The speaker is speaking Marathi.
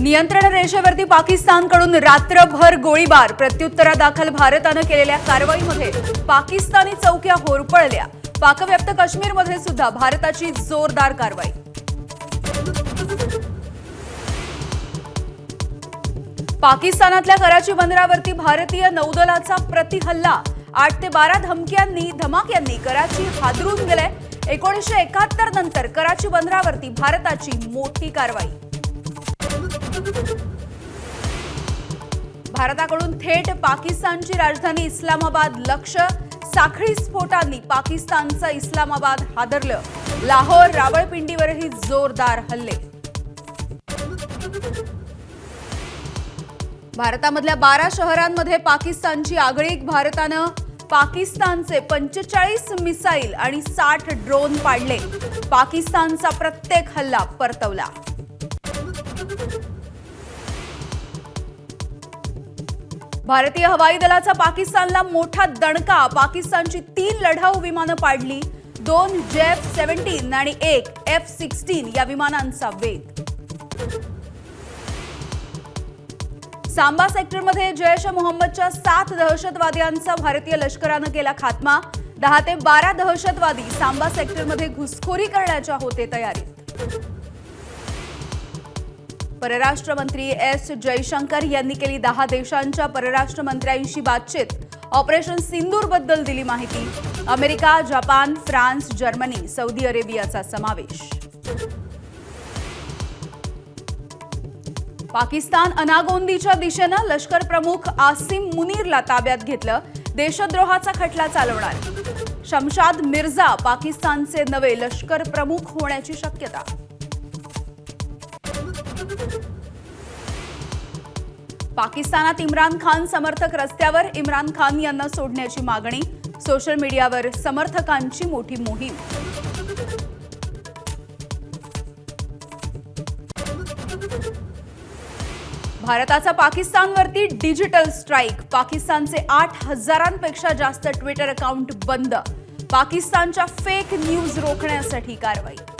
नियंत्रण रेषेवरती पाकिस्तानकडून रात्रभर गोळीबार. प्रत्युत्तरादाखल भारतानं केलेल्या कारवाईमध्ये पाकिस्तानी चौक्या होरपळल्या. पाकव्याप्त काश्मीरमध्ये सुद्धा भारताची जोरदार कारवाई. पाकिस्तानातल्या कराची बंदरावरती भारतीय नौदलाचा प्रतिहल्ला. आठ ते बारा धमक्यांनी धमाक्यांनी कराची हादरून गेलाय. एकोणीसशे एकाहत्तर नंतर कराची बंदरावरती भारताची मोठी कारवाई. भारताकडून थेट पाकिस्तानची राजधानी इस्लामाबाद लक्ष साखळी स्फोटांनी पाकिस्तानचं इस्लामाबाद हादरलं. लाहोर रावळपिंडीवरही जोरदार हल्ले. भारतामधल्या बारा शहरांमध्ये पाकिस्तानची आगळीक भारतानं पाकिस्तानचे पंचेचाळीस मिसाईल आणि साठ ड्रोन पाडले. पाकिस्तानचा प्रत्येक हल्ला परतवला. भारतीय हवाई दलाचा पाकिस्तानला मोठा दणका. पाकिस्तानची तीन लढाऊ विमानं पाडली. दोन जेफ सेव्हन्टीन आणि एक एफ सिक्स्टीन या विमानांचा वेध सांबा सेक्टरमध्ये जैश मोहम्मदच्या सात दहशतवाद्यांचा भारतीय लष्करानं केला खात्मा. दहा ते बारा दहशतवादी सांबा सेक्टरमध्ये घुसखोरी करण्याच्या होते तयारीत. परराष्ट्र मंत्री एस जयशंकर यांनी केली दहा देशांच्या परराष्ट्र मंत्र्यांशी बातचीत. ऑपरेशन सिंदूरबद्दल दिली माहिती. America Japan France Germany Saudi अरेबियाचा समावेश. पाकिस्तान अनागोंदीच्या दिशेनं लष्कर प्रमुख आसिम मुनीरला ताब्यात घेतलं. देशद्रोहाचा खटला चालवणार. शमशाद मिर्झा पाकिस्तानचे नवे लष्कर प्रमुख होण्याची शक्यता. पाकिस्तानात इम्रान खान समर्थक रस्त्यावर. इम्रान खान यांना सोडण्याची मागणी. सोशल मीडियावर समर्थकांची मोठी मोहीम. भारताचा पाकिस्तानवरती डिजिटल स्ट्राईक. पाकिस्तानचे आठ हजारांपेक्षा जास्त ट्विटर अकाउंट बंद. पाकिस्तानच्या फेक न्यूज रोखण्यासाठी कारवाई.